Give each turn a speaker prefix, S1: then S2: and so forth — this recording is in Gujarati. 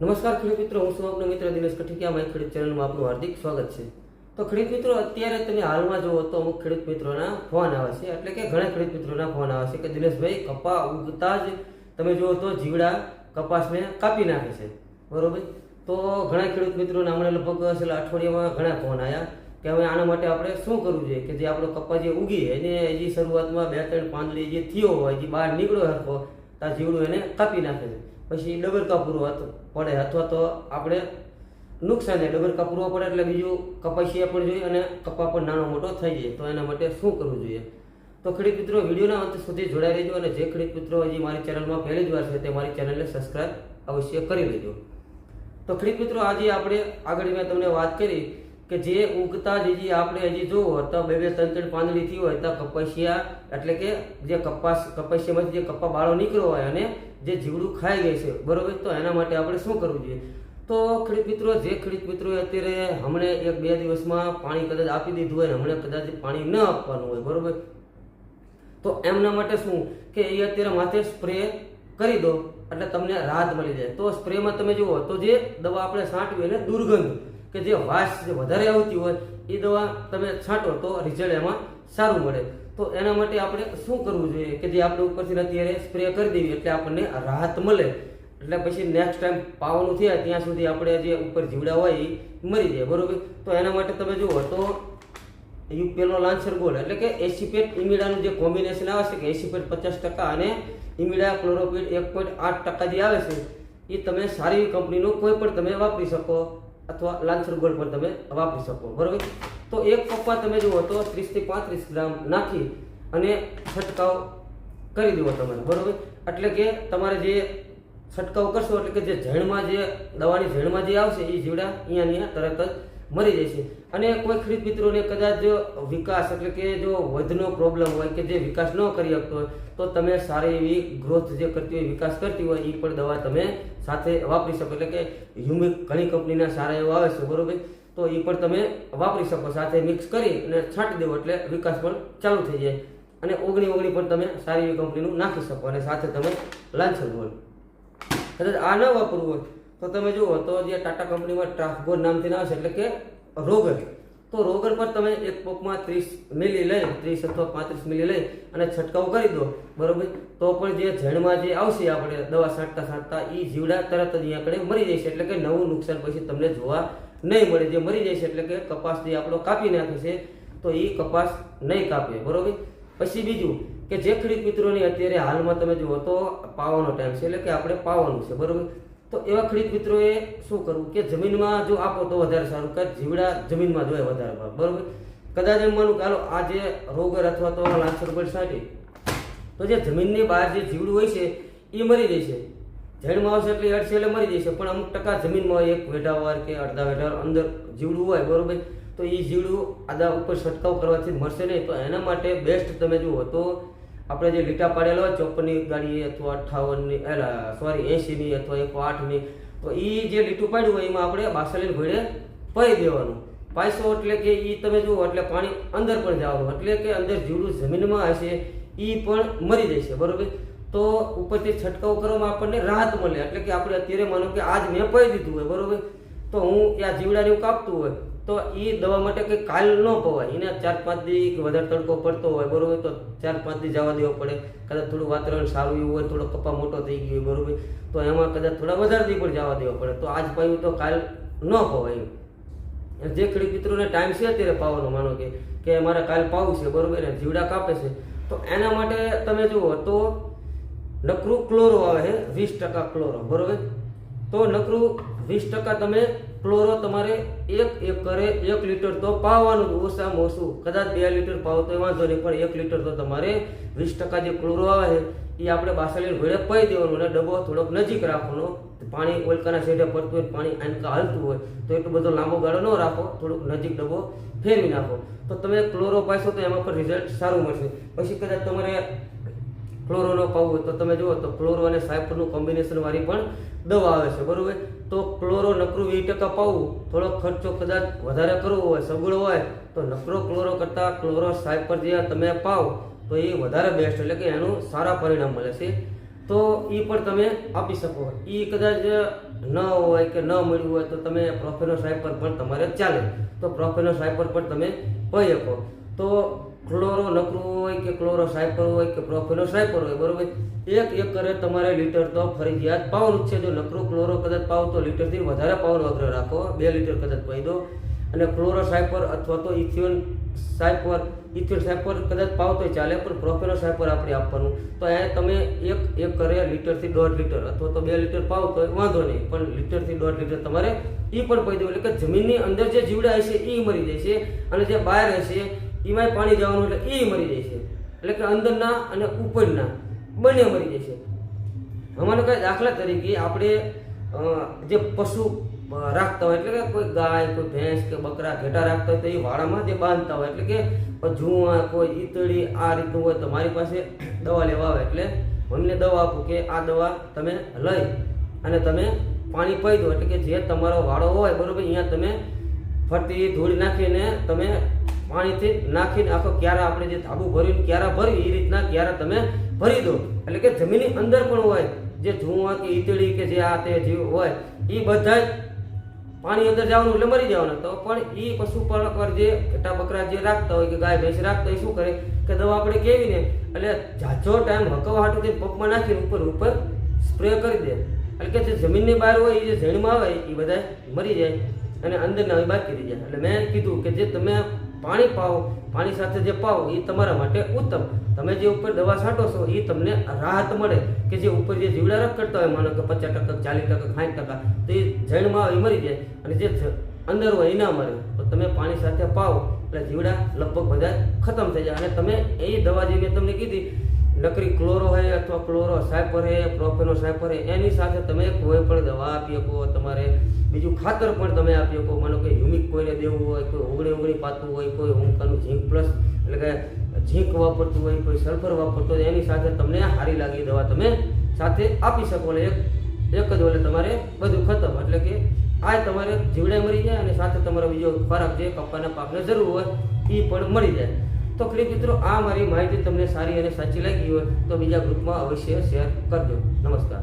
S1: નમસ્કાર ખેડૂત મિત્રો, હું છું મિત્ર દિનેશ કઠિકિયા. મારી ખેડૂત ચેનલમાં આપનું હાર્દિક સ્વાગત છે. તો ખેડૂત મિત્રો, અત્યારે તમે હાલમાં જુઓ તો અમુક ખેડૂત મિત્રોના ફોન આવે છે. એટલે કે ઘણા ખેડૂત મિત્રોના ફોન આવે છે કે, દિનેશભાઈ કપા ઉગતા જ તમે જુઓ તો જીવડા કપાસને કાપી નાખે છે. બરોબર? તો ઘણા ખેડૂત મિત્રોના હમણાં લગભગ છેલ્લા અઠવાડિયામાં ઘણા ફોન આવ્યા કે, હવે આના માટે આપણે શું કરવું જોઈએ? કે જે આપણો કપા જે ઉગી એને હજી શરૂઆતમાં બે, ત્રણ પાંદડી જે થયો હોય, જે બહાર નીકળ્યો હરખો ત્યાં જીવડું એને કાપી નાખે છે. પછી ડબલ પૂરવા પડે. અથવા તો આપણે નુકસાન થાય. ડબલ કાપૂરવા પડે એટલે બીજું કપાસિયા પણ જોઈએ અને કપા પણ નાનો મોટો થઈ જાય. તો એના માટે શું કરવું જોઈએ? તો ખેડૂત મિત્રો, વિડીયોના અંત સુધી જોડાઈ રહેજો અને જે ખેડૂત મિત્રો હજી મારી ચેનલમાં પહેલી જ વાર છે તે મારી ચેનલને સબસ્ક્રાઈબ અવશ્ય કરી લેજો. તો ખેડૂત મિત્રો, આજે આપણે આગળ મેં તમને વાત કરી કે જે ઉગતા જે જે આપણે હજી જોવો તો બે બે ત્રણ ત્રણ પાંદડી થઈ હોય, તો કપાસિયા એટલે કે જે કપાસ, કપાસિયામાંથી જે કપા બાળો નીકળ્યો હોય અને જે જીવડું ખાઈ ગઈ છે, બરોબર? તો એના માટે આપણે શું કરવું જોઈએ? તો ખેડૂત મિત્રો, જે ખેડૂત મિત્રો અત્યારે હમણે એક બે દિવસમાં પાણી કદાચ આપી દીધું હોય હમણાં કદાચ પાણી ન આપવાનું હોય, બરોબર? તો એમના માટે શું? કે એ અત્યારે માથે સ્પ્રે કરી દો, એટલે તમને રાહત મળી જાય. તો સ્પ્રેમાં તમે જુઓ, તો જે દવા આપણે છાંટવી એને દુર્ગંધ કે જે વાસ વધારે આવતી હોય, એ દવા તમે છાંટો તો રિઝલ્ટ એમાં સારું મળે. તો એના માટે આપણે શું કરવું જોઈએ? કે જે આપણે ઉપરથી અત્યારે સ્પ્રે કરી દેવી એટલે આપણને રાહત મળે. એટલે પછી નેક્સ્ટ ટાઈમ પાવાનું થયા, ત્યાં સુધી આપણે જે ઉપર જીવડા હોય એ મરી જાય, બરોબર? તો એના માટે તમે જુઓ તો યુપીએલનો લાન્સર ગોલ એટલે કે એસીપેટ ઇમિડાનું જે કોમ્બિનેશન આવે છે કે એસીપેટ પચાસ ટકા અને ઇમિડા ક્લોરોપીડ એક પોઈન્ટ આઠ ટકા જે આવે છે, એ તમે સારી કંપનીનું કોઈ પણ તમે વાપરી શકો. અથવા લાંચર ગોળ પણ તમે વાપરી શકો, બરોબર? તો એક પપ્પા તમે જુઓ તો ત્રીસથી પાંત્રીસ ગ્રામ નાખી અને છંટકાવ કરી દેવો તમારે, બરોબર? એટલે કે તમારે જે છંટકાવ કરશો, એટલે કે જે ઝેણમાં જે, દવાની ઝેણમાં જે આવશે એ જીવડા અહીંયા તરત જ મરી જશે અને કોઈ ખરીદ મિત્રોને કદાચ જો વિકાસ એટલે કે જો વધનો પ્રોબ્લેમ હોય કે જે વિકાસ ન કરી શકતો હોય, તો તમે સારી એવી ગ્રોથ જે કરતી હોય, વિકાસ કરતી હોય એ પણ દવા તમે સાથે વાપરી શકો. એટલે કે હ્યુમિક ઘણી કંપનીના સારા એવા આવે છે, બરોબર? તો એ પણ તમે વાપરી શકો, સાથે મિક્સ કરી અને છાંટી દેવો એટલે વિકાસ પણ ચાલુ થઈ જાય. અને ઓગણી ઓગણી પણ તમે સારી એવી કંપનીનું નાખી શકો અને સાથે તમે લાંછન બોલ. કદાચ આ ન વાપરવું હોય તો તમે જુઓ, તો જે ટાટા કંપનીમાં ટ્રાફગોર નામથી આવશે એટલે કે રોગર. તો રોગર પર તમે એક પોકમાં ત્રીસ મિલી લઈ, ત્રીસ અથવા પાંત્રીસ મિલી લઈ અને છંટકાવ કરી દો. બરોબર? તો પણ જે ઝેડમાં જે આવશે, આપણે દવા છાંટતા છાંટતા એ જીવડા તરત જ આગળ મરી જશે. એટલે કે નવું નુકસાન પછી તમને જોવા નહીં મળે. જે મરી જશે, એટલે કે કપાસ જે આપણો કાપી નાખે છે, તો એ કપાસ નહીં કાપે. બરોબર? પછી બીજું કે જે ખેડૂત મિત્રોની અત્યારે હાલમાં તમે જુઓ તો પાવાનો ટાઈમ છે, એટલે કે આપણે પાવાનું છે. બરોબર? તો એવા ખેડૂત મિત્રોએ શું કરવું કે જમીનમાં જો આપો તો વધારે સારું. કે જીવડા જમીનમાં જોઈએ વધારે ભાવ. બરોબર? કદાચ એમ માનું કે હાલો, આ જે રોગર અથવા તો લાંસર રૂપિયા સાટી તો જે જમીનની બહાર જે જીવડું હોય છે, એ મરી જશે ઝેડમાં આવશે એટલે અડશે એટલે મરી જશે પણ અમુક ટકા જમીનમાં એક વેઢાવાર કે અડધા વેઢાવાર અંદર જીવડું હોય, બરોબર? તો એ જીવડું આદા ઉપર છંટકાવ કરવાથી મળશે નહીં. તો એના માટે બેસ્ટ તમે જુઓ તો આપણે જે લીટા પાડેલા ચોપનની ગાડી અથવા અઠ્ઠાવનની એલા સોરી એંશીની અથવા એકસો આઠની, તો એ જે લીટું પાડ્યું હોય, એમાં આપણે બાસલીને ઘોડે પાઈ દેવાનું. પાઈસો એટલે કે એ તમે જુઓ, એટલે પાણી અંદર પણ જવાનું. એટલે કે અંદર જીવડું જમીનમાં હશે એ પણ મરી જશે, બરોબર? તો ઉપરથી છંટકાવ કરવામાં આપણને રાહત મળે. એટલે કે આપણે અત્યારે માનો કે આજ મેં પાઈ દીધું હોય, બરોબર? તો હું ત્યાં જીવડાને કાપતું હોય તો એ દવા માટે કંઈ કાલ ન પવાય એને ચાર પાંચ દી વધારે તડકો પડતો હોય, બરોબર? તો ચાર પાંચ દી જવા દેવો પડે. કદાચ થોડું વાતાવરણ સારું એવું હોય, થોડો કપા મોટો થઈ ગયો બરોબર? તો એમાં કદાચ થોડા વધારે દી પણ જવા દેવો પડે. તો આજ પાયું તો કાલ ન પવાય જે ખેડૂત મિત્રોને ટાઈમ છે અત્યારે પાવાનો, માનો કે કે મારે કાલ પાવું છે, બરોબર? ને જીવડા કાપે છે. તો એના માટે તમે જુઓ તો નકરું ક્લોરો આવે છે વીસ ટકા ક્લોરો બરોબર? તો નકરું વીસ ટકા તમે ક્લોરો તમારે એક એકરે એક લીટર તો પાવાનું, ઓછામાં ઓછું. કદાચ બે લીટર પાવો તો વાંધો નહીં, પણ એક લીટર તો તમારે વીસ ટકા જે ક્લોરો આવે છે, એ આપણે બાસળી ઘોડે પાઈ દેવાનું અને ડબ્બો થોડોક નજીક રાખવાનો. પાણી ઓલકાના શેઢે પડતું હોય, પાણી આનકા હાલતું હોય, તો એટલો બધો લાંબો ગાળો ન રાખો, થોડુંક નજીક ડબ્બો ફેરવી નાખો. તો તમે ક્લોરો પાઈશો તો એમાં પણ રિઝલ્ટ સારું મળશે. પછી કદાચ તમારે ક્લોરોનો પાવું હોય તો તમે જુઓ તો ક્લોરો અને સાયપરનું કોમ્બિનેશનવાળી પણ દવા આવે છે, બરાબર? તો ક્લોરો નકરું વીસ ટકા પાવું થોડો ખર્ચો કદાચ વધારે કરવો હોય, સગવડ હોય, તો નકરો ક્લોરો કરતાં ક્લોરો સાયપર જે તમે પાવ, તો એ વધારે બેસ્ટ એટલે કે એનું સારા પરિણામ મળે છે. તો એ પણ તમે આપી શકો. એ કદાચ ન હોય કે ન મળ્યું હોય તો તમે પ્રોફેનો સાયપર પણ તમારે ચાલે. તો પ્રોફેનો સાયપર પણ તમે પી શકો. તો ક્લોરો નકરું હોય કે ક્લોરો સાયપર હોય કે પ્રોફેનો સાયપર હોય, બરોબર? એક એક કરે તમારે લીટર તો ફરજિયાત પાવાનું જ છે. જો નકરું ક્લોરો કદાચ પાવ તો લીટરથી વધારે પાવર વગર રાખો. બે લીટર કદાચ પાઈ દો. અને ક્લોરો સાયપર અથવા તો ઇથિયોન સાયપર ઇથિયોન સાયપર કદાચ પાવ તો ચાલે, પણ પ્રોફેનો સાયપર આપણે આપવાનું. તો એ તમે એક એક કરે લીટરથી દોઢ લીટર અથવા તો બે લીટર પાવ તો વાંધો નહીં, પણ લીટરથી દોઢ લીટર તમારે એ પણ પાઈ દેવું એટલે કે જમીનની અંદર જે જીવડા હશે એ મરી છે. અને જે બહાર હશે એમાંય પાણી જવાનું એટલે એ મરી જાય છે. એટલે કે અંદરના અને ઉપરના, બંને મરી જાય છે. અમારે કઈ દાખલા તરીકે આપણે જે પશુ રાખતા હોય, એટલે કે કોઈ ગાય, કોઈ ભેંસ કે બકરા ઘેટા રાખતા હોય તો એ વાડામાં જે બાંધતા હોય, એટલે કે જુવા કોઈ ઈતળી, આ રીતનું હોય તો મારી પાસે દવા લેવા આવે, એટલે અમને દવા આપું કે આ દવા તમે લઈ અને તમે પાણી પાઈ દો, એટલે કે જે તમારો વાડો હોય, બરોબર, અહીંયા તમે ફરતી ધૂળ નાખીને તમે પાણીથી નાખીને આખો ક્યારા આપણે જે ધાબુ ભર્યું ક્યારા ભર્યું, એ રીતના ક્યારા તમે ભરી દો. એટલે કે જમીનની અંદર પણ હોય, જે જુઆ કે ઈતળી કે જે આ તે જીવ હોય, એ બધા પાણી અંદર જવાનું એટલે મરી જવાના. તો પણ એ પશુપાલક પર જે ઘટા બકરા જે રાખતા હોય કે ગાય, ભેંસ રાખતા હોય શું કરે કે દવા આપણે કેવીને, એટલે જાજો ટાઈમ હકવા હાટું પગમાં નાખીને ઉપર ઉપર સ્પ્રે કરી દે. એટલે કે જે જમીનની બહાર હોય, એ જે ઝેણમાં આવે, એ બધા મરી જાય અને અંદરના બાકી રહી જાય. એટલે મેં કીધું કે જે તમે પાણી પાવો પાણી સાથે જે પાવો એ તમારા માટે ઉત્તમ. તમે જે ઉપર દવા છાંટો છો, એ તમને રાહત મળે કે જે ઉપર જે જીવડા રખ કરતા હોય, માનો કે પચાસ ટકા, ચાલીસ ટકા સાઠ ટકા, તો એ જણમાં એ મરી જાય અને જે અંદર હોય એ ના મરે. તો તમે પાણી સાથે પાવો એટલે જીવડા લગભગ બધા ખતમ થઈ જાય. અને તમે એ દવા જે મેં તમને કીધી નકરી ક્લોરો હોય અથવા ક્લોરો સાયપર હે પ્રોફેનો સાયપર હે, એની સાથે તમે કોઈ પણ દવા આપી શકો, તમારે બીજું ખાતર પણ તમે આપી શકો. માનો કે હ્યુમિક કોઈને દેવું હોય, કોઈ ઓગણી ઓગણી પાતું હોય, કોઈ ઓમકાનું ઝીંક પ્લસ એટલે કે ઝીંક વાપરતું હોય, કોઈ સલ્ફર વાપરતું હોય, એની સાથે તમને હારી લાગી દવા તમે સાથે આપી શકો. એટલે એક એક જ ઓલે તમારે બધું ખતમ. એટલે કે આ તમારે જીવડે મરી જાય અને સાથે તમારો બીજો ખોરાક જે કપ્પાના પાકને જરૂર હોય એ પણ મળી જાય. તો ક્લિક મિત્રો, આ મારી માહિતી તમને સારી અને સાચી લાગી હોય તો બીજા ગ્રુપમાં અવશ્ય શેર કરજો. નમસ્કાર.